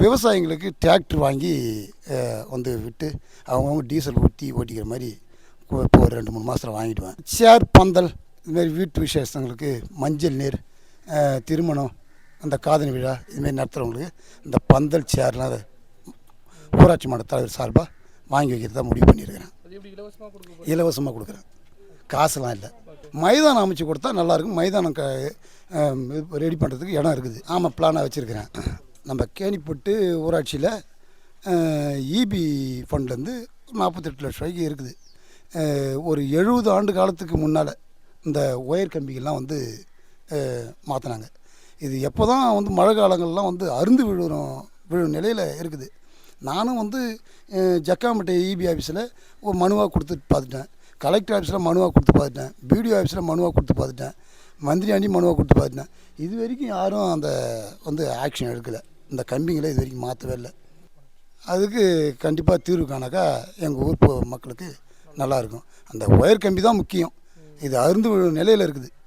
விவசாயிங்களுக்கு டிராக்டர் வாங்கி வந்து விட்டு அவங்கவுங்க டீசல் ஊற்றி ஓட்டிக்கிற மாதிரி இப்போ ஒரு ரெண்டு மூணு மாதத்தில் வாங்கிடுவேன். சேர் பந்தல் இதுமாரி வீட்டு விசேஷங்களுக்கு மஞ்சள் நீர் திருமணம் அந்த காதணி விழா இதுமாரி நடத்துகிறவங்களுக்கு இந்த பந்தல் சேர்லாம் ஊராட்சி மன்ற தலைவர் சார்பாக வாங்கி வைக்கிறதா முடிவு பண்ணியிருக்கிறேன். இலவசமாக கொடுக்குறேன். காசுலாம் இல்லை. மைதானம் அமைச்சு கொடுத்தா நல்லாயிருக்கும் மைதானம் க ரெடி பண்ணுறதுக்கு இடம் இருக்குது. ஆமாம் பிளானாக வச்சுருக்கிறேன். நம்ம கேணிப்பட்டு ஊராட்சியில் இபி ஃபண்ட்லேருந்து நாற்பத்தெட்டு லட்ச ரூபாய்க்கு இருக்குது. ஒரு எழுபது ஆண்டு காலத்துக்கு முன்னால் இந்த ஒயர் கம்பிகள்லாம் வந்து மாற்றினாங்க இது எப்போ தான் வந்து மழை காலங்கள்லாம் வந்து அருந்து விழுறோம் விழும் நிலையில் இருக்குது. நானும் வந்து அஹ், ஜக்காம்பேட்டை இபி ஆஃபீஸில் ஒரு மனுவாக கொடுத்து பார்த்துட்டேன். கலெக்டர் ஆஃபீஸில் மனுவாக கொடுத்து பார்த்துட்டேன். பிடிஓ ஆஃபீஸில் மனுவாக கொடுத்து பார்த்துட்டேன். மந்திரி ஆண்டி மனுவாக கொடுத்து பார்த்துட்டேன். இது வரைக்கும் யாரும் அந்த வந்து ஆக்ஷன் எடுக்கலை. இந்த கம்பிங்களை இது வரைக்கும் மாற்றவே இல்லை. அதுக்கு கண்டிப்பாக தீர்வு காணாக்கா எங்கள் ஊர் மக்களுக்கு நல்லாயிருக்கும் அந்த ஒயர் கம்பி தான் முக்கியம். இது அருந்து விழும் நிலையில் இருக்குது.